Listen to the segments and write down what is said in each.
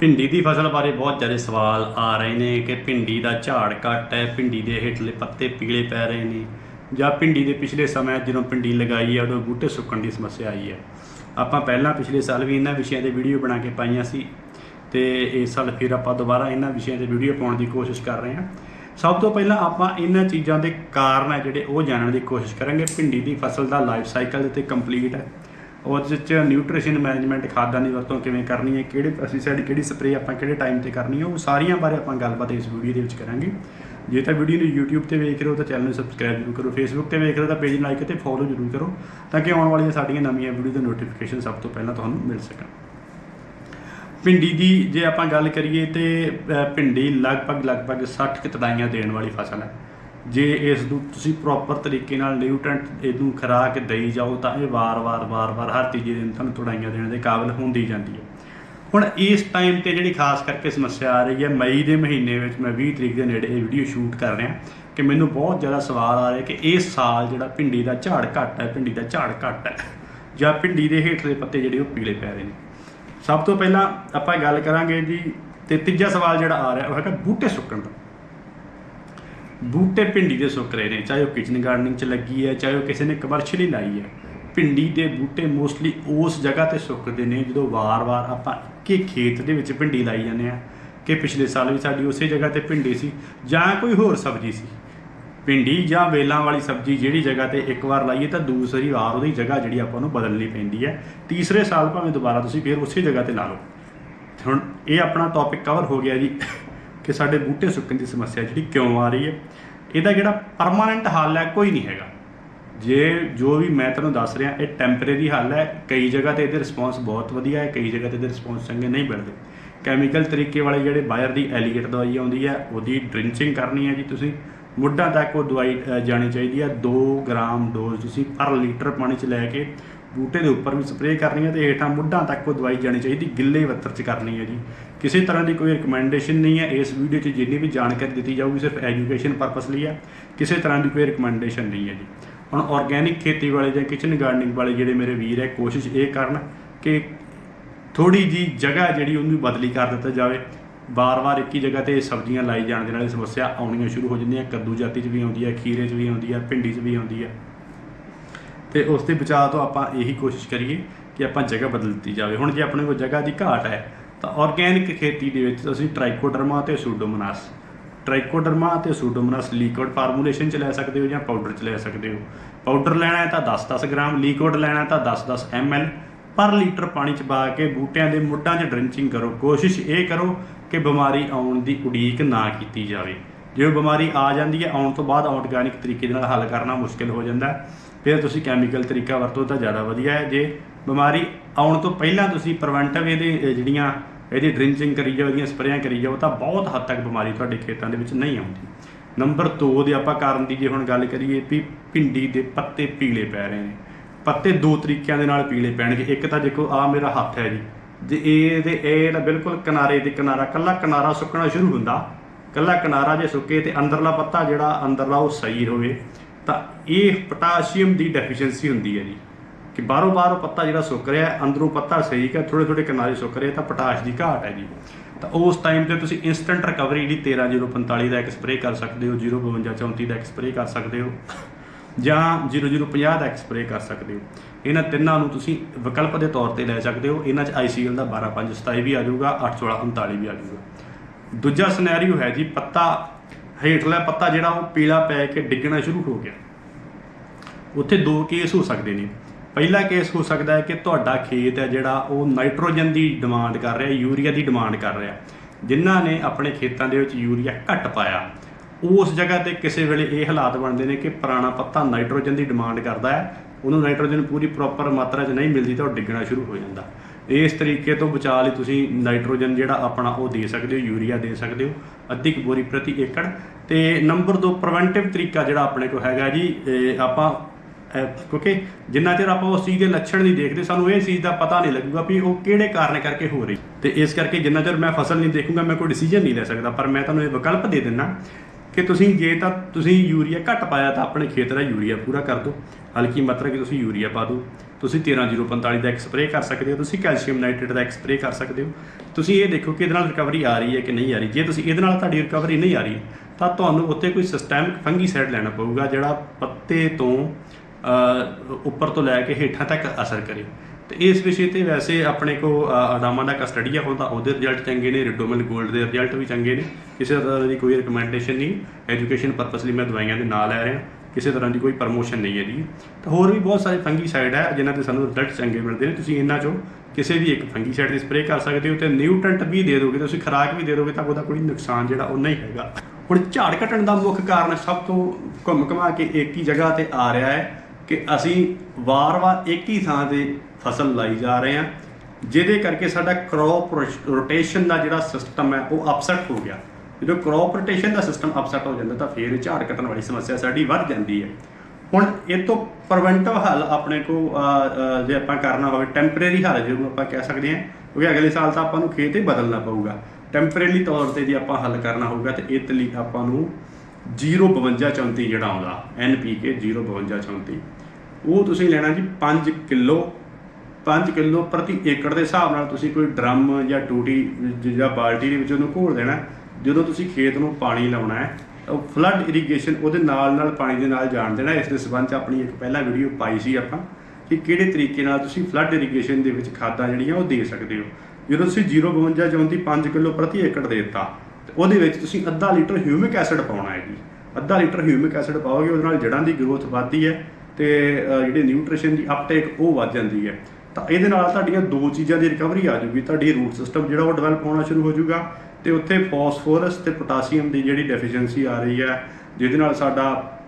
ਭਿੰਡੀ ਦੀ ਫਸਲ ਬਾਰੇ ਬਹੁਤ ਜ਼ਿਆਦਾ ਸਵਾਲ ਆ ਰਹੇ ਨੇ ਕਿ ਭਿੰਡੀ ਦਾ ਝਾੜ ਘੱਟ ਹੈ, ਭਿੰਡੀ ਦੇ ਹੇਠਲੇ ਪੱਤੇ ਪੀਲੇ ਪੈ ਰਹੇ ਨੇ ਜਾਂ ਭਿੰਡੀ ਦੇ ਪਿਛਲੇ ਸਮੇਂ ਜਦੋਂ ਭਿੰਡੀ ਲਗਾਈ ਹੈ, ਉਦੋਂ ਬੂਟੇ ਸੁੱਕਣ ਦੀ ਸਮੱਸਿਆ ਆਈ ਹੈ। ਆਪਾਂ ਪਹਿਲਾਂ ਪਿਛਲੇ ਸਾਲ ਵੀ ਇਹਨਾਂ ਵਿਸ਼ਿਆਂ ਤੇ ਵੀਡੀਓ ਬਣਾ ਕੇ ਪਾਈਆਂ ਸੀ ਤੇ ਇਸ ਸਾਲ ਫਿਰ ਆਪਾਂ ਦੁਬਾਰਾ ਇਹਨਾਂ ਵਿਸ਼ਿਆਂ ਤੇ ਵੀਡੀਓ ਪਾਉਣ ਦੀ ਕੋਸ਼ਿਸ਼ ਕਰ ਰਹੇ ਹਾਂ। ਸਭ ਤੋਂ ਪਹਿਲਾਂ ਆਪਾਂ ਇਹਨਾਂ ਚੀਜ਼ਾਂ ਦੇ ਕਾਰਨ ਹੈ ਜਿਹੜੇ ਉਹ ਜਾਣਨ ਦੀ ਕੋਸ਼ਿਸ਼ ਕਰਾਂਗੇ। ਭਿੰਡੀ ਦੀ ਫਸਲ ਦਾ ਲਾਈਫ ਸਾਈਕਲ ਤੇ ਕੰਪਲੀਟ ਹੈ। ਉਹਦੇ ਵਿੱਚ ਨਿਊਟ੍ਰੀਸ਼ਨ ਮੈਨੇਜਮੈਂਟ ਖਾਦਾਂ ਦੀ ਵਰਤੋਂ ਕਿਵੇਂ ਕਰਨੀ ਹੈ, ਕਿਹੜੇ ਪੈਸਟੀਸਾਈਡ ਕਿਹੜੀ ਸਪਰੇਅ ਆਪਾਂ ਕਿਹੜੇ ਟਾਈਮ ਤੇ ਕਰਨੀ ਹੈ, ਉਹ ਸਾਰੀਆਂ ਬਾਰੇ ਆਪਾਂ ਗੱਲਬਾਤ ਇਸ ਵੀਡੀਓ ਦੇ ਵਿੱਚ ਕਰਾਂਗੇ। ਜੇ ਤਾਂ ਵੀਡੀਓ ਨੂੰ YouTube ਤੇ ਵੇਖ ਰਹੇ ਹੋ ਤਾਂ ਚੈਨਲ ਨੂੰ ਸਬਸਕ੍ਰਾਈਬ ਜ਼ਰੂਰ ਕਰੋ, Facebook ਤੇ ਵੇਖ ਰਹੇ ਹੋ ਤਾਂ ਪੇਜ ਨੂੰ ਲਾਈਕ ਅਤੇ ਫੋਲੋ ਜ਼ਰੂਰ ਕਰੋ, ਤਾਂ ਕਿ ਆਉਣ ਵਾਲੀਆਂ ਸਾਡੀਆਂ ਨਵੀਆਂ ਵੀਡੀਓ ਦੇ ਨੋਟੀਫਿਕੇਸ਼ਨ ਸਭ ਤੋਂ ਪਹਿਲਾਂ ਤੁਹਾਨੂੰ ਮਿਲ ਸਕਣ। ਭਿੰਡੀ ਦੀ ਜੇ ਆਪਾਂ ਗੱਲ ਕਰੀਏ ਤੇ ਭਿੰਡੀ ਲਗਭਗ ਲਗਭਗ 60 ਕੁ ਤੜਾਈਆਂ ਦੇਣ ਵਾਲੀ ਫਸਲ ਹੈ। ਜੇ ਇਸ ਨੂੰ ਤੁਸੀਂ ਪ੍ਰੋਪਰ ਤਰੀਕੇ ਨਾਲ ਨਿਊਟ੍ਰੈਂਟ ਇਹਨੂੰ ਖੁਰਾਕ ਦੇਈ ਜਾਓ ਤਾਂ ਇਹ ਵਾਰ-ਵਾਰ ਵਾਰ-ਵਾਰ ਹਰ ਤੀਜੇ ਦਿਨ ਤੁਹਾਨੂੰ ਤੜਾਈਆਂ ਦੇਣ ਦੇ ਕਾਬਿਲ ਹੁੰਦੀ ਜਾਂਦੀ ਹੈ। ਹੁਣ ਇਸ ਟਾਈਮ ਤੇ ਜਿਹੜੀ ਖਾਸ ਕਰਕੇ ਸਮੱਸਿਆ ਆ ਰਹੀ ਹੈ, ਮਈ ਦੇ ਮਹੀਨੇ ਵਿੱਚ ਮੈਂ 20 ਤਰੀਕ ਦੇ ਨੇੜੇ ਇਹ ਵੀਡੀਓ ਸ਼ੂਟ ਕਰ ਰਿਹਾ ਕਿ ਮੈਨੂੰ ਬਹੁਤ ਜ਼ਿਆਦਾ ਸਵਾਲ ਆ ਰਹੇ ਕਿ ਇਸ ਸਾਲ ਜਿਹੜਾ ਭਿੰਡੀ ਦਾ ਝਾੜ ਘੱਟ ਹੈ, ਭਿੰਡੀ ਦਾ ਝਾੜ ਘੱਟ ਹੈ ਜਾਂ ਭਿੰਡੀ ਦੇ ਹੇਠਲੇ ਪੱਤੇ ਜਿਹੜੇ ਉਹ ਪੀਲੇ ਪੈ ਰਹੇ ਨੇ। ਸਭ ਤੋਂ ਪਹਿਲਾਂ ਆਪਾਂ ਗੱਲ ਕਰਾਂਗੇ ਜੀ ਤੇ ਤੀਜਾ ਸਵਾਲ ਜਿਹੜਾ ਆ ਰਿਹਾ, ਉਹ ਹੈਗਾ ਬੂਟੇ ਸੁੱਕਣ ਦਾ। ਬੂਟੇ ਭਿੰਡੀ ਦੇ ਸੁੱਕ ਰਹੇ ਨੇ, ਚਾਹੇ ਉਹ ਕਿਚਨ ਗਾਰਡਨਿੰਗ 'ਚ ਲੱਗੀ ਹੈ, ਚਾਹੇ ਉਹ ਕਿਸੇ ਨੇ ਕਮਰਸ਼ੀਅਲੀ ਲਾਈ ਹੈ। ਭਿੰਡੀ ਦੇ ਬੂਟੇ ਮੋਸਟਲੀ ਉਸ ਜਗ੍ਹਾ ਤੇ ਸੁੱਕਦੇ ਨੇ ਜਦੋਂ ਵਾਰ-ਵਾਰ ਆਪਾਂ ਇੱਕੇ ਖੇਤ ਦੇ ਵਿੱਚ ਭਿੰਡੀ ਲਾਈ ਜਾਂਦੇ ਆ ਕਿ ਪਿਛਲੇ ਸਾਲ ਵੀ ਸਾਡੀ ਉਸੇ ਜਗ੍ਹਾ ਤੇ ਭਿੰਡੀ ਸੀ, ਜਾਂ ਕੋਈ ਹੋਰ ਸਬਜ਼ੀ ਸੀ। ਭਿੰਡੀ ਜਾਂ ਵੇਲਾਂ ਵਾਲੀ ਸਬਜ਼ੀ ਜਿਹੜੀ ਜਗ੍ਹਾ ਤੇ ਇੱਕ ਵਾਰ ਲਾਈਏ ਤਾਂ ਦੂਸਰੀ ਵਾਰ ਉਹਦੀ ਜਗ੍ਹਾ ਜਿਹੜੀ ਆਪਾਂ ਨੂੰ ਬਦਲਣੀ ਪੈਂਦੀ ਹੈ। ਤੀਸਰੇ ਸਾਲ ਭਾਵੇਂ ਦੁਬਾਰਾ ਤੁਸੀਂ ਫੇਰ ਉਸੇ ਜਗ੍ਹਾ ਤੇ ਲਾ ਲਓ। ਹੁਣ ਇਹ ਆਪਣਾ ਟੌਪਿਕ ਕਵਰ ਹੋ ਗਿਆ ਜੀ। ਕਿ ਸਾਡੇ ਬੂਟੇ ਸੁੱਕਣ ਦੀ ਸਮੱਸਿਆ ਜਿਹੜੀ ਕਿਉਂ ਆ ਰਹੀ ਹੈ, ਇਹਦਾ ਜਿਹੜਾ ਪਰਮਾਨੈਂਟ ਹੱਲ ਹੈ ਕੋਈ ਨਹੀਂ ਹੈਗਾ। ਜੇ ਜੋ ਵੀ ਮੈਂ ਤੁਹਾਨੂੰ ਦੱਸ ਰਿਹਾ, ਇਹ ਟੈਂਪਰੇਰੀ ਹੱਲ ਹੈ, ਕਈ ਜਗ੍ਹਾ ਤੇ ਇਹਦੇ ਰਿਸਪੌਂਸ ਬਹੁਤ ਵਧੀਆ ਹੈ, ਕਈ ਜਗ੍ਹਾ ਤੇ ਇਹਦੇ ਰਿਸਪੌਂਸ ਚੰਗੇ ਨਹੀਂ ਮਿਲਦੇ ਕੈਮੀਕਲ ਤਰੀਕੇ ਵਾਲੇ ਜਿਹੜੇ ਬਾਹਰ ਦੀ ਐਲੀਗੇਟ ਦਵਾਈ ਆਉਂਦੀ ਹੈ, ਉਹਦੀ ਡ੍ਰਿੰਚਿੰਗ ਕਰਨੀ ਹੈ ਜੀ ਤੁਸੀਂ। ਮੁੱਢਾਂ ਤੱਕ ਉਹ ਦਵਾਈ ਜਾਣੀ ਚਾਹੀਦੀ ਹੈ। 2 ਗ੍ਰਾਮ ਡੋਜ਼ ਤੁਸੀਂ ਪਰ ਲੀਟਰ ਪਾਣੀ 'ਚ ਲੈ ਕੇ ਬੂਟੇ ਦੇ ਉੱਪਰ ਵੀ ਸਪਰੇਅ ਕਰਨੀ ਹੈ ਤੇ ਹੇਠਾਂ ਮੁੱਢਾਂ ਤੱਕ ਉਹ ਦਵਾਈ ਜਾਣੀ ਚਾਹੀਦੀ, ਗਿੱਲੇ ਵੱਤਰ 'ਚ ਕਰਨੀ ਹੈ ਜੀ। ਕਿਸੇ ਤਰ੍ਹਾਂ ਦੀ ਕੋਈ ਰਿਕਮੈਂਡੇਸ਼ਨ ਨਹੀਂ ਹੈ, ਇਸ ਵੀਡੀਓ 'ਚ ਜਿੰਨੀ ਵੀ ਜਾਣਕਾਰੀ ਦਿੱਤੀ ਜਾਊਗੀ ਸਿਰਫ ਐਜੂਕੇਸ਼ਨ ਪਰਪਸ ਲਈ ਹੈ, ਕਿਸੇ ਤਰ੍ਹਾਂ ਦੀ ਕੋਈ ਰਿਕਮੈਂਡੇਸ਼ਨ ਨਹੀਂ ਹੈ ਜੀ। ਹੁਣ ਆਰਗੇਨਿਕ ਖੇਤੀ ਵਾਲੇ ਜਾਂ ਕਿਚਨ ਗਾਰਡਨਿੰਗ ਵਾਲੇ ਜਿਹੜੇ ਮੇਰੇ ਵੀਰ ਹੈ, ਕੋਸ਼ਿਸ਼ ਇਹ ਕਰਨ ਕਿ ਥੋੜੀ ਜੀ ਜਗ੍ਹਾ ਜਿਹੜੀ ਉਹਨੂੰ ਬਦਲੀ ਕਰ ਦਿੱਤਾ ਜਾਵੇ। ਬਾਰ-ਬਾਰ ਇੱਕ ਹੀ ਜਗ੍ਹਾ ਤੇ ਸਬਜ਼ੀਆਂ ਲਾਈ ਜਾਣ ਦੇ ਨਾਲ ਇਹ ਸਮੱਸਿਆ ਆਉਣੀਆਂ ਸ਼ੁਰੂ ਹੋ ਜਾਂਦੀਆਂ। ਕੱਦੂ ਜਾਤੀ 'ਚ ਵੀ ਆਉਂਦੀ ਹੈ, ਖੀਰੇ 'ਚ ਵੀ ਆਉਂਦੀ ਹੈ, ਭਿੰਡੀ 'ਚ ਵੀ ਆਉਂਦੀ ਹੈ। ਤੇ ਉਸ ਦੇ ਬਚਾਅ ਤੋਂ ਆਪਾਂ ਇਹੀ ਕੋਸ਼ਿਸ਼ ਕਰੀਏ ਕਿ ਆਪਾਂ ਜਗ੍ਹਾ ਬਦਲ ਦਿੱਤੀ ਜਾਵੇ। ਹੁਣ ਜੇ ਆਪਣੇ ਕੋਲ ਜਗ੍ਹਾ ਦੀ ਘਾਟ ਹੈ ਤਾਂ ਆਰਗੇਨਿਕ ਖੇਤੀ ਦੇ ਵਿੱਚ ਤੁਸੀਂ ਟ੍ਰਾਈਕੋਡਰਮਾ ਤੇ ਸੂਡੋਮੋਨਾਸ ਟ੍ਰਾਈਕੋਡਰਮਾ ਅਤੇ ਸੂਡੋਮੋਨਾਸ ਲਿਕੁਇਡ ਫਾਰਮੂਲੇਸ਼ਨ ਚ ਲੈ ਸਕਦੇ ਹੋ ਜਾਂ ਪਾਊਡਰ ਚ ਲੈ ਸਕਦੇ ਹੋ। ਪਾਊਡਰ ਲੈਣਾ ਹੈ ਤਾਂ 10-10 ਗ੍ਰਾਮ ਲਿਕੁਇਡ ਲੈਣਾ ਹੈ ਤਾਂ 10-10 ml ਪਰ ਲੀਟਰ ਪਾਣੀ ਚ ਪਾ ਕੇ ਬੂਟਿਆਂ ਦੇ ਮੁੱਢਾਂ 'ਚ ਡ੍ਰਿੰਚਿੰਗ ਕਰੋ। ਕੋਸ਼ਿਸ਼ ਇਹ ਕਰੋ ਕਿ ਬਿਮਾਰੀ ਆਉਣ ਦੀ ਉਡੀਕ ਨਾ ਕੀਤੀ ਜਾਵੇ। ਜੇ ਬਿਮਾਰੀ ਆ ਜਾਂਦੀ ਹੈ, ਆਉਣ ਤੋਂ ਬਾਅਦ ਆਰਗੈਨਿਕ ਤਰੀਕੇ ਦੇ ਨਾਲ ਹੱਲ ਕਰਨਾ ਮੁਸ਼ਕਿਲ ਹੋ ਜਾਂਦਾ ਫਿਰ ਤੁਸੀਂ ਕੈਮੀਕਲ ਤਰੀਕਾ ਵਰਤੋ ਤਾਂ ਜ਼ਿਆਦਾ ਵਧੀਆ ਹੈ। ਜੇ ਬਿਮਾਰੀ ਆਉਣ ਤੋਂ ਪਹਿਲਾਂ ਤੁਸੀਂ ਪ੍ਰੀਵੈਂਟਿਵ ਇਹਦੇ ਜਿਹੜੀਆਂ ਇਹਦੀ ਡ੍ਰਿੰਚਿੰਗ ਕਰੀ ਜਾਓ, ਇਹਦੀਆਂ ਸਪਰੇਆਂ ਕਰੀ ਜਾਓ, ਤਾਂ ਬਹੁਤ ਹੱਦ ਤੱਕ ਬਿਮਾਰੀ ਤੁਹਾਡੇ ਖੇਤਾਂ ਦੇ ਵਿੱਚ ਨਹੀਂ ਆਉਂਦੀ। ਨੰਬਰ 2 ਦੇ ਆਪਾਂ ਕਾਰਨ ਦੀ ਜੇ ਹੁਣ ਗੱਲ ਕਰੀਏ ਵੀ ਭਿੰਡੀ ਦੇ ਪੱਤੇ ਪੀਲੇ ਪੈ ਰਹੇ ਨੇ। ਪੱਤੇ ਦੋ ਤਰੀਕਿਆਂ ਦੇ ਨਾਲ ਪੀਲੇ ਪੈਣਗੇ। ਇੱਕ ਤਾਂ ਦੇਖੋ ਆ ਮੇਰਾ ਹੱਥ ਹੈ ਜੀ। ਜੇ ਇਹ ਦੇ ਇਹ ਤਾਂ ਬਿਲਕੁਲ ਕਿਨਾਰੇ ਦੇ ਕਿਨਾਰਾ, ਕੱਲਾ ਕਿਨਾਰਾ ਸੁੱਕਣਾ ਸ਼ੁਰੂ ਹੁੰਦਾ। ਕੱਲਾ ਕਿਨਾਰਾ ਜੇ ਸੁੱਕੇ ਤੇ ਅੰਦਰਲਾ ਪੱਤਾ ਜਿਹੜਾ ਅੰਦਰਲਾ ਉਹ ਸਹੀ ਹੋਵੇ ਤਾਂ ਇਹ ਪੋਟਾਸ਼ੀਅਮ ਦੀ ਡੈਫੀਸ਼ੀਐਂਸੀ ਹੁੰਦੀ ਹੈ ਜੀ। ਕਿ ਬਾਹਰੋਂ ਬਾਹਰੋਂ ਪੱਤਾ ਜਿਹੜਾ ਸੁੱਕ ਰਿਹਾ, ਅੰਦਰੋਂ ਪੱਤਾ ਸਹੀ ਹੈ ਥੋੜੇ ਥੋੜੇ ਕਿਨਾਰੇ ਸੁੱਕ ਰਹੇ, ਤਾਂ ਪੋਟਾਸ਼ ਦੀ ਘਾਟ ਹੈ ਜੀ। ਤਾਂ ਉਸ ਟਾਈਮ ਤੇ ਤੁਸੀਂ ਇਨਸਟੈਂਟ ਰਿਕਵਰੀ ਜਿਹੜੀ 13045 ਦਾ ਇੱਕ ਸਪਰੇਅ ਕਰ ਸਕਦੇ ਹੋ 05234 ਦਾ ਇੱਕ ਸਪਰੇਅ ਕਰ ਸਕਦੇ ਹੋ, ਜਾਂ 0050 ਦਾ ਇੱਕ ਸਪਰੇਅ ਕਰ ਸਕਦੇ ਹੋ। ਇਹਨਾਂ ਤਿੰਨਾਂ ਨੂੰ ਤੁਸੀਂ ਵਿਕਲਪ ਦੇ ਤੌਰ ਤੇ ਲੈ ਸਕਦੇ ਹੋ। ਇਹਨਾਂ 'ਚ ICL ਦਾ 12527 ਵੀ ਆ ਜਾਊਗਾ 81639 ਵੀ ਆ ਜਾਊਗਾ। ਦੂਜਾ ਸਿਨੈਰੀਓ ਹੈ ਜੀ, ਪੱਤਾ ਹੇਠਲਾ ਪੱਤਾ ਜਿਹੜਾ ਉਹ ਪੀਲਾ ਪੈ ਕੇ ਡਿੱਗਣਾ ਸ਼ੁਰੂ ਹੋ ਗਿਆ। ਉੱਥੇ ਦੋ ਕੇਸ ਹੋ ਸਕਦੇ ਨੇ। ਪਹਿਲਾ ਕੇਸ ਹੋ ਸਕਦਾ ਹੈ ਕਿ ਤੁਹਾਡਾ ਖੇਤ ਹੈ ਜਿਹੜਾ ਉਹ ਨਾਈਟ੍ਰੋਜਨ ਦੀ ਡਿਮਾਂਡ ਕਰ ਰਿਹਾ ਯੂਰੀਆ ਦੀ ਡਿਮਾਂਡ ਕਰ ਰਿਹਾ। ਜਿਨ੍ਹਾਂ ਨੇ ਆਪਣੇ ਖੇਤਾਂ ਦੇ ਵਿੱਚ ਯੂਰੀਆ ਘੱਟ ਪਾਇਆ। ਉਸ ਜਗ੍ਹਾ ਤੇ ਕਿਸੇ ਵੇਲੇ ਇਹ ਹਾਲਾਤ ਬਣਦੇ ਨੇ ਕਿ ਪੁਰਾਣਾ ਪੱਤਾ ਨਾਈਟ੍ਰੋਜਨ ਦੀ ਡਿਮਾਂਡ ਕਰਦਾ ਹੈ। ਉਹਨੂੰ ਨਾਈਟ੍ਰੋਜਨ ਪੂਰੀ ਪ੍ਰੋਪਰ ਮਾਤਰਾ 'ਚ ਨਹੀਂ ਮਿਲਦੀ ਤਾਂ ਉਹ ਡਿੱਗਣਾ ਸ਼ੁਰੂ ਹੋ ਜਾਂਦਾ। ਇਸ ਤਰੀਕੇ ਤੋਂ ਬਚਾਅ ਲਈ ਤੁਸੀਂ ਨਾਈਟ੍ਰੋਜਨ ਜਿਹੜਾ ਆਪਣਾ ਉਹ ਦੇ ਸਕਦੇ ਹੋ ਯੂਰੀਆ ਦੇ ਸਕਦੇ ਹੋ, ਅੱਧੀ ਕੁ ਬੋਰੀ ਪ੍ਰਤੀ ਏਕੜ। ਤੇ ਨੰਬਰ 2 ਪ੍ਰੀਵੈਂਟਿਵ ਤਰੀਕਾ ਜਿਹੜਾ ਆਪਣੇ ਕੋਲ ਹੈਗਾ ਜੀ ਆਪਾਂ ਕਿਉਂਕਿ ਜਿੰਨਾ ਚਿਰ ਆਪਾਂ ਉਸ ਚੀਜ਼ ਦੇ ਲੱਛਣ ਨਹੀਂ ਦੇਖਦੇ, ਸਾਨੂੰ ਇਹ ਚੀਜ਼ ਦਾ ਪਤਾ ਨਹੀਂ ਲੱਗੂਗਾ ਵੀ ਉਹ ਕਿਹੜੇ ਕਾਰਨ ਕਰਕੇ ਹੋ ਰਹੀ। ਤੇ ਇਸ ਕਰਕੇ ਜਿੰਨਾ ਚਿਰ ਮੈਂ ਫਸਲ ਨਹੀਂ ਦੇਖੂੰਗਾ, ਮੈਂ ਕੋਈ ਡਿਸੀਜਨ ਨਹੀਂ ਲੈ ਸਕਦਾ। ਪਰ ਮੈਂ ਤੁਹਾਨੂੰ ਇਹ ਵਿਕਲਪ ਦੇ ਦਿੰਦਾ ਕਿ ਤੁਸੀਂ ਜੇ ਤਾਂ ਤੁਸੀਂ ਯੂਰੀਆ ਘੱਟ ਪਾਇਆ ਤਾਂ ਆਪਣੇ ਖੇਤ ਦਾ ਯੂਰੀਆ ਪੂਰਾ ਕਰ ਦਿਓ। ਹਲਕੀ ਮਾਤਰਾ ਕਿ ਤੁਸੀਂ ਯੂਰੀਆ ਪਾ ਦਿਓ। ਤੁਸੀਂ 13045 ਦਾ ਇੱਕ ਸਪਰੇਅ ਕਰ ਸਕਦੇ ਹੋ। ਤੁਸੀਂ ਕੈਲਸ਼ੀਅਮ ਨਾਈਟ੍ਰੇਟ ਦਾ ਇੱਕ ਸਪਰੇਅ ਕਰ ਸਕਦੇ ਹੋ। ਤੁਸੀਂ ਇਹ ਦੇਖੋ ਕਿ ਇਹਦੇ ਨਾਲ ਰਿਕਵਰੀ ਆ ਰਹੀ ਹੈ ਕਿ ਨਹੀਂ ਆ ਰਹੀ। ਜੇ ਤੁਸੀਂ ਇਹਦੇ ਨਾਲ ਤੁਹਾਡੀ ਰਿਕਵਰੀ ਨਹੀਂ ਆ ਰਹੀ, ਤਾਂ ਤੁਹਾਨੂੰ ਉੱਤੇ ਕੋਈ ਸਿਸਟੈਮਿਕ ਫੰਗੀਸਾਈਡ ਲੈਣਾ ਪਊਗਾ, ਜਿਹੜਾ ਪੱਤੇ ਤੋਂ ਉੱਪਰ ਤੋਂ ਲੈ ਕੇ ਹੇਠਾਂ ਤੱਕ ਅਸਰ ਕਰੇ। ਤੇ ਇਸ ਵਿਸ਼ੇ ਤੇ ਵੈਸੇ ਆਪਣੇ ਕੋ ਅ, ਅਡਾਮਾ ਦਾ ਕਸਟਡੀਆ ਹੁੰਦਾ ਉਹਦੇ ਰਿਜ਼ਲਟ ਚੰਗੇ ਨੇ ਰਿਡੋਮਲ ਗੋਲਡ ਦੇ ਰਿਜ਼ਲਟ ਵੀ ਚੰਗੇ ਨੇ। ਕਿਸੇ ਤਰ੍ਹਾਂ ਦੀ ਕੋਈ ਰਿਕਮੈਂਡੇਸ਼ਨ ਨਹੀਂ ਐਜੂਕੇਸ਼ਨ ਪਰਪਸ ਲਈ ਮੈਂ ਦਵਾਈਆਂ ਦੇ ਨਾਲ ਲੈ ਰਿਹਾ। ਕਿਸੇ ਤਰ੍ਹਾਂ ਦੀ ਕੋਈ ਪ੍ਰਮੋਸ਼ਨ ਨਹੀਂ ਹੈ ਜੀ। ਤਾਂ ਹੋਰ ਵੀ ਬਹੁਤ ਸਾਰੇ ਫੰਗੀਸਾਈਡ ਹੈ ਜਿਨ੍ਹਾਂ 'ਤੇ ਸਾਨੂੰ ਰਿਜ਼ਲਟ ਚੰਗੇ ਮਿਲਦੇ ਨੇ। ਤੁਸੀਂ ਇਹਨਾਂ ਚੋਂ ਕਿਸੇ ਵੀ ਇੱਕ ਫੰਗੀਸਾਈਡ ਦੀ ਸਪਰੇਅ ਕਰ ਸਕਦੇ ਹੋ ਤੇ ਨਿਊਟ੍ਰੈਂਟ ਵੀ ਦੇ ਦੋਗੇ ਤੁਸੀਂ ਖੁਰਾਕ ਵੀ ਦੇ ਦੋਗੇ ਤਾਂ ਉਹਦਾ ਕੋਈ ਨੁਕਸਾਨ ਜਿਹੜਾ ਉਹ ਨਹੀਂ ਹੈਗਾ। ਹੁਣ ਝਾੜ ਘਟਣ ਦਾ ਮੁੱਖ ਕਾਰਨ ਸਭ ਤੋਂ ਘੁੰਮ ਘਮਾ ਕੇ ਇੱਕ ਹੀ ਜਗ੍ਹਾ ਤੇ ਆ ਰਿਹਾ ਹੈ। ਕਿ ਅਸੀਂ ਵਾਰ-ਵਾਰ ਇੱਕ ਹੀ ਥਾਂ ਤੇ ਫਸਲ ਲਾਈ ਜਾ ਰਹੇ ਹਾਂ, ਜਿਹਦੇ ਕਰਕੇ ਸਾਡਾ ਕ੍ਰੌਪ ਰੋਟੇਸ਼ਨ ਦਾ ਜਿਹੜਾ ਸਿਸਟਮ ਹੈ, ਉਹ ਅਪਸੈਟ ਹੋ ਗਿਆ। ਜਦੋਂ ਕ੍ਰੌਪ ਰੋਟੇਸ਼ਨ ਦਾ ਸਿਸਟਮ ਅਪਸੈਟ ਹੋ ਜਾਂਦਾ, ਤਾਂ ਫਿਰ ਝਾੜ ਕੱਟਣ ਵਾਲੀ ਸਮੱਸਿਆ ਸਾਡੀ ਵੱਧ ਜਾਂਦੀ ਹੈ। ਹੁਣ ਇਹ ਤੋਂ ਪ੍ਰੀਵੈਂਟਿਵ ਹੱਲ ਆਪਣੇ ਕੋ ਜੇ ਆਪਾਂ ਕਰਨਾ ਹੋਵੇ ਟੈਂਪਰੇਰੀ ਹੱਲ ਜਿਹਨੂੰ ਆਪਾਂ ਕਹਿ ਸਕਦੇ ਹਾਂ, ਕਿਉਂਕਿ ਅਗਲੇ ਸਾਲ ਤਾਂ ਆਪਾਂ ਨੂੰ ਖੇਤ ਹੀ ਬਦਲਣਾ ਪਊਗਾ। ਟੈਂਪਰੇਰੀ ਤੌਰ ਤੇ ਜੇ ਆਪਾਂ ਹੱਲ ਕਰਨਾ ਹੋਊਗਾ, ਤੇ ਇਹ ਲਈ ਆਪਾਂ ਨੂੰ 05234 ਜਿਹੜਾ ਆਉਂਦਾ NPK 05234 ਉਹ ਤੁਸੀਂ ਲੈਣਾ ਜੀ 5 ਕਿਲੋ 5 ਕਿਲੋ ਪ੍ਰਤੀ ਏਕੜ ਦੇ ਹਿਸਾਬ ਨਾਲ ਤੁਸੀਂ ਕੋਈ ਡਰਮ ਜਾਂ ਟੂਟੀ ਜਾਂ ਬਾਲਟੀ ਦੇ ਵਿੱਚ ਉਹਨੂੰ ਘੋਲ ਦੇਣਾ। ਜਦੋਂ ਤੁਸੀਂ ਖੇਤ ਨੂੰ ਪਾਣੀ ਲਾਉਣਾ ਹੈ, ਤਾਂ ਉਹ ਫਲੱਡ ਇਰੀਗੇਸ਼ਨ ਉਹਦੇ ਨਾਲ ਨਾਲ ਪਾਣੀ ਦੇ ਨਾਲ ਜਾਣ ਦੇਣਾ। ਇਸ ਦੇ ਸਬੰਧ ਚ ਆਪਣੀ ਇੱਕ ਪਹਿਲਾ ਵੀਡੀਓ ਪਾਈ ਸੀ ਆਪਾਂ ਕਿ ਕਿਹੜੇ ਤਰੀਕੇ ਨਾਲ ਤੁਸੀਂ ਫਲੱਡ ਇਰੀਗੇਸ਼ਨ ਦੇ ਵਿੱਚ ਖਾਦਾਂ ਜਿਹੜੀਆਂ ਉਹ ਦੇ ਸਕਦੇ ਹੋ। ਜਦੋਂ ਤੁਸੀਂ 052 34 5 ਕਿਲੋ ਪ੍ਰਤੀ ਏਕੜ ਦੇ ਦਿੱਤਾ ਤੇ ਉਹਦੇ ਵਿੱਚ ਤੁਸੀਂ ਅੱਧਾ ਲੀਟਰ ਹਿਊਮਿਕ ਐਸਿਡ ਪਾਉਣਾ ਹੈ ਜੀ। ਅੱਧਾ ਲੀਟਰ ਹਿਊਮਿਕ ਐਸਿਡ ਪਾਓਗੇ ਉਹਦੇ ਨਾਲ ਜੜਾਂ ਦੀ ਗਰੋਥ ਵੱਧਦੀ ਹੈ ਤੇ ਅ, ਜਿਹੜੇ ਨਿਊਟ੍ਰੀਸ਼ਨ ਦੀ ਅਪਟੇਕ ਉਹ ਵੱਧ ਜਾਂਦੀ ਹੈ। ਤਾਂ ਇਹਦੇ ਨਾਲ ਤੁਹਾਡੀਆਂ ਦੋ ਚੀਜ਼ਾਂ ਦੀ ਰਿਕਵਰੀ ਆ ਜੂਗੀ ਤੁਹਾਡੀ ਰੂਟ ਸਿਸਟਮ ਜਿਹੜਾ ਉਹ ਡਿਵੈਲਪ ਹੋਣਾ ਸ਼ੁਰੂ ਹੋ ਜਾਊਗਾ ਤੇ ਉੱਥੇ ਫਾਸਫੋਰਸ ਤੇ ਪੋਟਾਸ਼ੀਅਮ ਦੀ ਜਿਹੜੀ ਡੈਫੀਸ਼ੀਐਂਸੀ ਆ ਰਹੀ ਹੈ ਜਿਹਦੇ ਨਾਲ ਸਾਡਾ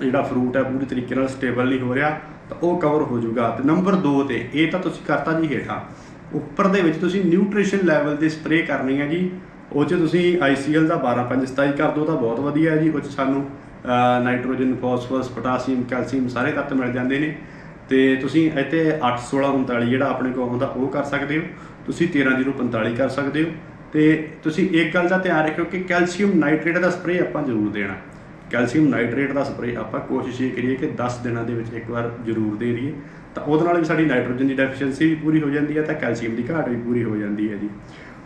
ਜਿਹੜਾ ਫਰੂਟ ਹੈ ਪੂਰੀ ਤਰੀਕੇ ਨਾਲ ਸਟੇਬਲ ਨਹੀਂ ਹੋ ਰਿਹਾ ਤਾਂ ਉਹ ਕਵਰ ਹੋ ਜਾਊਗਾ। ਤੇ ਨੰਬਰ 2 ਤੇ ਇਹ ਤਾਂ ਤੁਸੀਂ ਕਰਤਾ ਜੀ ਹੇਠਾਂ। ਉੱਪਰ ਦੇ ਵਿੱਚ ਤੁਸੀਂ ਨਿਊਟ੍ਰੀਸ਼ਨ ਲੈਵਲ ਦੀ ਸਪਰੇਅ ਕਰਨੀ ਹੈ ਜੀ। ਉਹ 'ਚ ਤੁਸੀਂ ICL ਦਾ 12527 ਕਰ ਦਿਓ ਤਾਂ ਬਹੁਤ ਵਧੀਆ ਹੈ ਜੀ। ਉਹ 'ਚ ਸਾਨੂੰ ਨਾਈਟ੍ਰੋਜਨ, ਫਾਸਫੋਰਸ, ਪੋਟਾਸ਼ੀਅਮ, ਕੈਲਸ਼ੀਅਮ ਸਾਰੇ ਤੱਤ ਮਿਲ ਜਾਂਦੇ ਨੇ। ਤੇ ਤੁਸੀਂ ਇੱਥੇ 81639 ਜਿਹੜਾ ਆਪਣੇ ਕੋਲ ਆਉਂਦਾ, ਉਹ ਕਰ ਸਕਦੇ ਹੋ। ਤੁਸੀਂ 13045 ਕਰ ਸਕਦੇ ਹੋ। ਤੇ ਤੁਸੀਂ ਇੱਕ ਗੱਲ ਦਾ ਧਿਆਨ ਰੱਖਿਓ ਕਿ ਕੈਲਸ਼ੀਅਮ ਨਾਈਟ੍ਰੇਟ ਦਾ ਸਪਰੇਅ ਆਪਾਂ ਜ਼ਰੂਰ ਦੇਣਾ। ਕੈਲਸ਼ੀਅਮ ਨਾਈਟ੍ਰੇਟ ਦਾ ਸਪਰੇਅ ਆਪਾਂ ਕੋਸ਼ਿਸ਼ ਇਹ ਕਰੀਏ ਕਿ 10 ਦਿਨਾਂ ਦੇ ਵਿੱਚ ਇੱਕ ਵਾਰ ਜ਼ਰੂਰ ਦੇ ਰਹੀਏ ਤਾਂ ਉਹਦੇ ਨਾਲ ਵੀ ਸਾਡੀ ਨਾਈਟ੍ਰੋਜਨ ਦੀ ਡੈਫੀਸ਼ੀਐਂਸੀ ਵੀ ਪੂਰੀ ਹੋ ਜਾਂਦੀ ਹੈ, ਤਾਂ ਕੈਲਸ਼ੀਅਮ ਦੀ ਘਾਟ ਵੀ ਪੂਰੀ ਹੋ ਜਾਂਦੀ ਹੈ ਜੀ।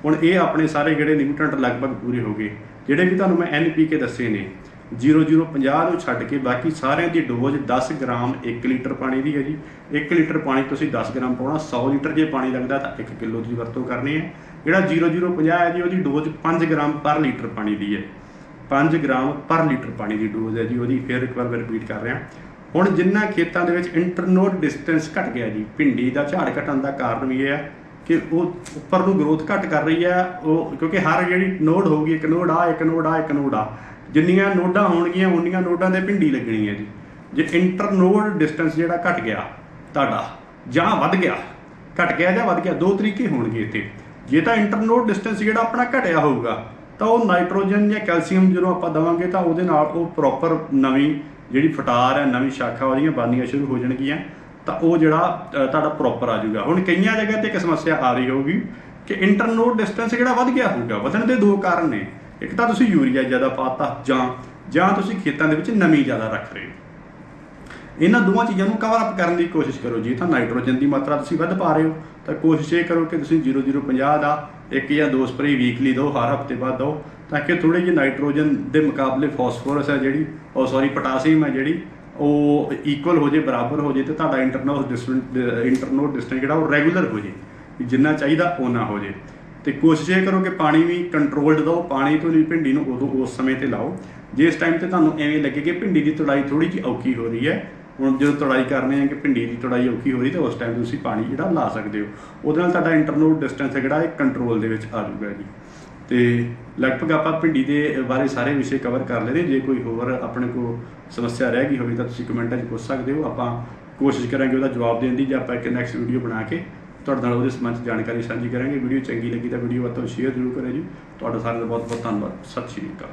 ਹੁਣ ਇਹ ਆਪਣੇ ਸਾਰੇ ਜਿਹੜੇ ਨਿਊਟ੍ਰੈਂਟ ਲਗਭਗ ਪੂਰੇ ਹੋ ਗਏ, ਜਿਹੜੇ ਵੀ ਤੁਹਾਨੂੰ ਮੈਂ NPK ਦੱਸੇ ਨੇ 0050 ਨੂੰ ਛੱਡ ਕੇ ਬਾਕੀ ਸਾਰਿਆਂ ਦੀ ਡੋਜ਼ 10 ਗ੍ਰਾਮ 1 ਲੀਟਰ ਪਾਣੀ ਦੀ ਹੈ ਜੀ। 1 ਲੀਟਰ ਪਾਣੀ ਤੁਸੀਂ 10 ਗ੍ਰਾਮ ਪਾਉਣਾ 100 ਲੀਟਰ ਜੇ ਪਾਣੀ ਲੱਗਦਾ ਤਾਂ 1 ਕਿਲੋ ਦੀ ਵਰਤੋਂ ਕਰਨੀ ਹੈ। ਜਿਹੜਾ 0050 ਹੈ ਜੀ, ਉਹਦੀ ਡੋਜ਼ 5 ਗ੍ਰਾਮ ਪਰ ਲੀਟਰ ਪਾਣੀ ਦੀ ਹੈ। 5 ਗ੍ਰਾਮ ਪਰ ਲੀਟਰ ਪਾਣੀ ਦੀ ਡੋਜ਼ ਹੈ ਜੀ, ਉਹਦੀ ਫਿਰ ਇੱਕ ਵਾਰ ਮੈਂ ਰਿਪੀਟ ਕਰ ਰਿਹਾ। ਹੁਣ ਜਿੰਨਾ ਖੇਤਾਂ ਦੇ ਵਿੱਚ ਇੰਟਰਨੋਡ ਡਿਸਟੈਂਸ ਘਟ ਗਿਆ ਜੀ, ਭਿੰਡੀ ਦਾ ਝਾੜ ਘਟਣ ਦਾ ਕਾਰਨ ਵੀ ਇਹ ਹੈ ਕਿ ਉਹ ਉੱਪਰ ਨੂੰ ਗਰੋਥ ਘਟ ਕਰ ਰਹੀ ਹੈ, ਉਹ ਕਿਉਂਕਿ ਹਰ ਜਿਹੜੀ ਨੋਡ ਹੋਊਗੀ, ਇੱਕ ਨੋਡ ਆ, ਇੱਕ ਨੋਡ ਆ, ਇੱਕ ਨੋਡ ਆ। ਜਿੰਨੀਆਂ ਨੋਡਾਂ ਹੋਣਗੀਆਂ, ਉਨੀਆਂ ਨੋਡਾਂ ਤੇ ਭਿੰਡੀ ਲੱਗਣੀ ਹੈ ਜੀ। ਜੇ ਇੰਟਰਨੋਡ ਡਿਸਟੈਂਸ ਜਿਹੜਾ ਘਟ ਗਿਆ ਤੁਹਾਡਾ, ਜਾਂ ਵੱਧ ਗਿਆ, ਘਟ ਗਿਆ ਜਾਂ ਵੱਧ ਗਿਆ, ਦੋ ਤਰੀਕੇ ਹੋਣਗੇ ਇੱਥੇ। ਜੇ ਤਾਂ ਇੰਟਰਨੋਡ ਡਿਸਟੈਂਸ ਜਿਹੜਾ ਆਪਣਾ ਘਟਿਆ ਹੋਊਗਾ, ਤਾਂ ਉਹ ਨਾਈਟ੍ਰੋਜਨ ਜਾਂ ਕੈਲਸ਼ੀਅਮ ਜਦੋਂ ਆਪਾਂ ਦਵਾਂਗੇ, ਤਾਂ ਉਹਦੇ ਨਾਲ ਉਹ ਪ੍ਰੋਪਰ ਨਵੀਂ ਜਿਹੜੀ ਫਟਾਰ ਹੈ, ਨਵੀਂ ਸ਼ਾਖਾ ਉਹਦੀਆਂ ਬਣਨੀਆਂ ਸ਼ੁਰੂ ਹੋ ਜਾਣਗੀਆਂ। ਤਾਂ ਉਹ ਜਿਹੜਾ ਤੁਹਾਡਾ ਪ੍ਰੋਪਰ ਆ ਜਾਊਗਾ। ਹੁਣ ਕਈਆਂ ਜਗ੍ਹਾ ਤੇ ਇੱਕ ਸਮੱਸਿਆ ਆ ਰਹੀ ਹੋਊਗੀ ਕਿ ਇੰਟਰਨੋਡ ਡਿਸਟੈਂਸ ਜਿਹੜਾ ਵੱਧ ਗਿਆ ਹੋਊਗਾ। ਵਧਣ ਦੇ ਦੋ ਕਾਰਨ ਨੇ। ਇੱਕ ਤਾਂ ਤੁਸੀਂ ਯੂਰੀਆ ਜ਼ਿਆਦਾ ਪਾਤਾ ਜਾਂ ਜਾਂ ਤੁਸੀਂ ਖੇਤਾਂ ਦੇ ਵਿੱਚ ਨਮੀ ਜ਼ਿਆਦਾ ਰੱਖ ਰਹੇ ਹੋ। ਇਹਨਾਂ ਦੋਵਾਂ ਚੀਜ਼ਾਂ ਨੂੰ ਕਵਰ ਅਪ ਕਰਨ ਦੀ ਕੋਸ਼ਿਸ਼ ਕਰੋ। ਜੇ ਤਾਂ ਨਾਈਟ੍ਰੋਜਨ ਦੀ ਮਾਤਰਾ ਤੁਸੀਂ ਵੱਧ ਪਾ ਰਹੇ ਹੋ, ਤਾਂ ਕੋਸ਼ਿਸ਼ ਇਹ ਕਰੋ ਕਿ ਤੁਸੀਂ 0050 ਦਾ ਇੱਕ ਜਾਂ ਦੋ ਸਪਰੇ ਵੀਕਲੀ ਦਿਓ, ਹਰ ਹਫ਼ਤੇ ਬਾਅਦ ਦਿਓ, ਤਾਂ ਕਿ ਥੋੜੀ ਜਿਹੇ ਨਾਈਟ੍ਰੋਜਨ ਦੇ ਮੁਕਾਬਲੇ ਫਾਸਫੋਰਸ ਹੈ ਜਿਹੜੀ, ਉਹ ਸੌਰੀ ਪੋਟਾਸ਼ੀਅਮ ਹੈ ਜਿਹੜੀ ਉਹ ਇਕੁਅਲ ਹੋ ਜੇ, ਬਰਾਬਰ ਹੋ ਜੇ ਤੇ ਤੁਹਾਡਾ ਇੰਟਰਨਲ ਡਿਸਟੈਂਸ ਇੰਟਰਨਲ ਡਿਸਟੈਂਸ ਜਿਹੜਾ ਉਹ ਰੈਗੂਲਰ ਹੋ ਜੇ ਜਿੰਨਾ ਚਾਹੀਦਾ ਉਹਨਾਂ ਹੋ ਜੇ। ਤੇ ਕੋਸ਼ਿਸ਼ ਇਹ ਕਰੋ ਕਿ ਪਾਣੀ ਵੀ ਕੰਟਰੋਲਡ ਦਿਓ, ਪਾਣੀ ਤੋਂ ਨਹੀਂ, ਭਿੰਡੀ ਨੂੰ ਉਦੋਂ ਉਸ ਸਮੇਂ ਤੇ ਲਾਓ। ਜੇ ਇਸ ਟਾਈਮ ਤੇ ਤੁਹਾਨੂੰ ਐਵੇਂ ਲੱਗੇ ਕਿ ਭਿੰਡੀ ਦੀ ਤੁੜਾਈ ਥੋੜੀ ਜਿਹੀ ਔਖੀ ਹੋ ਰਹੀ ਹੈ, ਹੁਣ ਜਦੋਂ ਤੁੜਾਈ ਕਰਨੇ ਆ ਕਿ ਭਿੰਡੀ ਦੀ ਤੁੜਾਈ ਔਖੀ ਹੋ ਰਹੀ, ਤਾਂ ਉਸ ਟਾਈਮ ਤੁਸੀਂ ਪਾਣੀ ਜਿਹੜਾ ਲਾ ਸਕਦੇ ਹੋ। ਉਹਦੇ ਨਾਲ ਤੁਹਾਡਾ ਇੰਟਰਨਲ ਡਿਸਟੈਂਸ ਜਿਹੜਾ, ਇਹ ਕੰਟਰੋਲ ਦੇ ਵਿੱਚ ਆ ਜਾਊਗਾ ਜੀ। ਤੇ ਲਗਭਗ ਆਪਾਂ ਭਿੰਡੀ ਦੇ ਬਾਰੇ ਸਾਰੇ ਵਿਸ਼ੇ ਕਵਰ ਕਰ ਲਏ ਜੇ ਕੋਈ ਹੋਰ ਆਪਣੇ ਕੋ ਸਮੱਸਿਆ ਰਹਿ ਗਈ ਹੋਵੇ ਤਾਂ ਤੁਸੀਂ ਕਮੈਂਟਾਂ 'ਚ ਪੁੱਛ ਸਕਦੇ ਹੋ। ਆਪਾਂ ਕੋਸ਼ਿਸ਼ ਕਰਾਂਗੇ ਉਹਦਾ ਜਵਾਬ ਦੇਣ ਦੀ ਜਾਂ ਆਪਾਂ ਇੱਕ ਨੈਕਸਟ ਵੀਡੀਓ ਬਣਾ ਕੇ ਤੁਹਾਡੇ ਨਾਲ ਉਹਦੇ ਸੰਬੰਧ ਜਾਣਕਾਰੀ ਸਾਂਝੀ ਕਰਾਂਗੇ। ਵੀਡੀਓ ਚੰਗੀ ਲੱਗੀ ਤਾਂ ਵੀਡੀਓ ਵੱਧ ਤੋਂ ਸ਼ੇਅਰ ਜ਼ਰੂਰ ਕਰਿਓ ਜੀ। ਤੁਹਾਡਾ ਸਾਰਿਆਂ ਦਾ ਬਹੁਤ ਬਹੁਤ ਧੰਨਵਾਦ। ਸਤਿ ਸ਼੍ਰੀ ਅਕਾਲ।